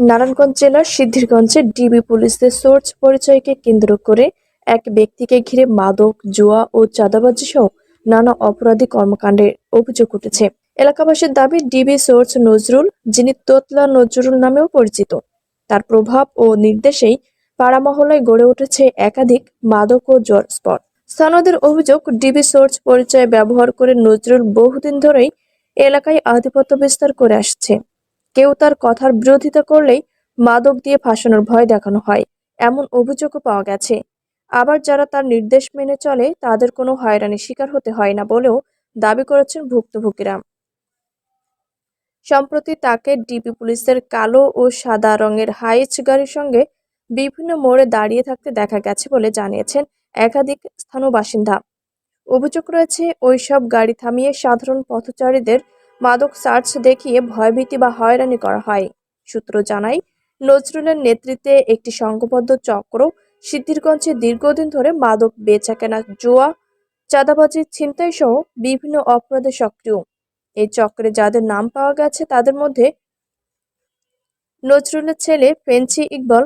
নারায়ণগঞ্জ জেলার সিদ্ধিরগঞ্জে ডিবি পুলিশদের সোর্স পরিচয়কে কেন্দ্র করে এক ব্যক্তিকে ঘিরে মাদক, জুয়া ও চাঁদাবাজি সহ নানা অপরাধী কর্মকাণ্ডের অভিযোগ উঠেছে। এলাকাবাসীর দাবি, ডিবি সোর্স নজরুল, যিনি তোতলা নজরুল নামেও পরিচিত, তার প্রভাব ও নির্দেশেই পাড়া মহল্লায় গড়ে উঠেছে একাধিক মাদক ও জ্বর স্পট। স্থানীয়দের অভিযোগ, ডিবি সোর্স পরিচয় ব্যবহার করে নজরুল বহুদিন ধরেই এলাকায় আধিপত্য বিস্তার করে আসছে। কেউ তার কথার বিরোধিতা করলেই মাদক দিয়ে ফাঁসানোর ভয় দেখানো হয়, এমন অভিযোগও পাওয়া গেছে। আবার যারা তার নির্দেশ মেনে চলে, তাদের কোনো হয়রানির শিকার হতে হয় না বলেও দাবি করেছেন ভুক্তভোগীরা। সম্প্রতি তাকে ডিবি পুলিশের কালো ও সাদা রঙের হাইচ গাড়ির সঙ্গে বিভিন্ন মোড়ে দাঁড়িয়ে থাকতে দেখা গেছে বলে জানিয়েছেন একাধিক স্থানীয় বাসিন্দা। অভিযোগ রয়েছে, ওইসব গাড়ি থামিয়ে সাধারণ পথচারীদের মাদক সার্চ দেখিয়ে ভয়ভীতি বা হয়রানি করা হয়। সূত্র জানায়, নজরুলের নেতৃত্বে একটি সংঘবদ্ধ চক্র সিদ্ধিরগঞ্জে দীর্ঘদিন ধরে মাদক বেচাকেনা, জোয়া চাঁদাবাজি ছিনতাই সহ বিভিন্ন অপরাধে সক্রিয়। এই চক্রে যাদের নাম পাওয়া গেছে তাদের মধ্যে নজরুলের ছেলে ফেন্সি ইকবল,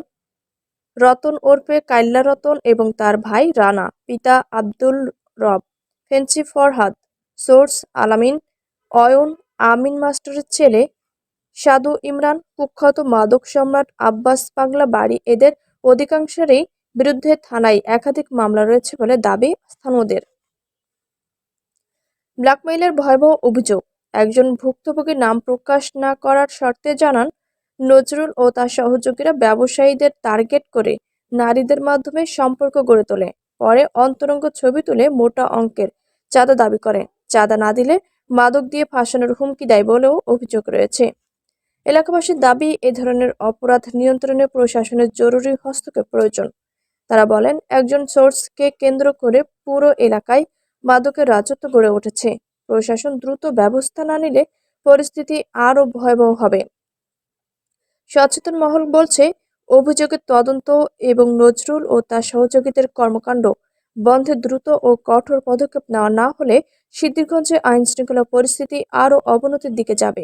রতন ওরফে কাইল্লা রতন এবং তার ভাই রানা, পিতা আব্দুল রব, ফেঞ্চি ফরহাদ, সোর্স আলামিন, অয়ন আমিন মাস্টারের ছেলে সাধু ইমরান, কুখ্যাত মাদক সম্রাট আব্বাস পাগলা বাড়ি এদের অধিকাংশেরই বিরুদ্ধে থানায় একাধিক মামলা রয়েছে বলে দাবি স্থানীয়দের। ব্ল্যাকমেইলের ভয়াবহ অভিযোগ, একজন ভুক্তভোগীর নাম প্রকাশ না করার শর্তে জানান নজরুল ও তার সহযোগীরা ব্যবসায়ীদের টার্গেট করে নারীদের মাধ্যমে সম্পর্ক গড়ে তোলে, পরে অন্তরঙ্গ ছবি তুলে মোটা অঙ্কের চাঁদা দাবি করে চাঁদা না দিলে মাদক দিয়ে ফাঁসানোর হুমকি দেয় বলেও অভিযোগ রয়েছে। এলাকাবাসীর দাবি, এ ধরনের অপরাধ নিয়ন্ত্রণে প্রশাসনের জরুরি হস্তক্ষেপ প্রয়োজন। তারা বলেন, একজন সোর্সকে কেন্দ্র করে পুরো এলাকায় মাদকের রাজত্ব গড়ে উঠেছে। প্রশাসন দ্রুত ব্যবস্থা না নিলে পরিস্থিতি আরও ভয়াবহ হবে। সচেতন মহল বলছে, অভিযোগের তদন্ত এবং নজরুল ও তার সহযোগীদের কর্মকাণ্ড বন্ধে দ্রুত ও কঠোর পদক্ষেপ নেওয়া না হলে সিদ্ধিরগঞ্জে আইনশৃঙ্খলা পরিস্থিতি আরও অবনতির দিকে যাবে।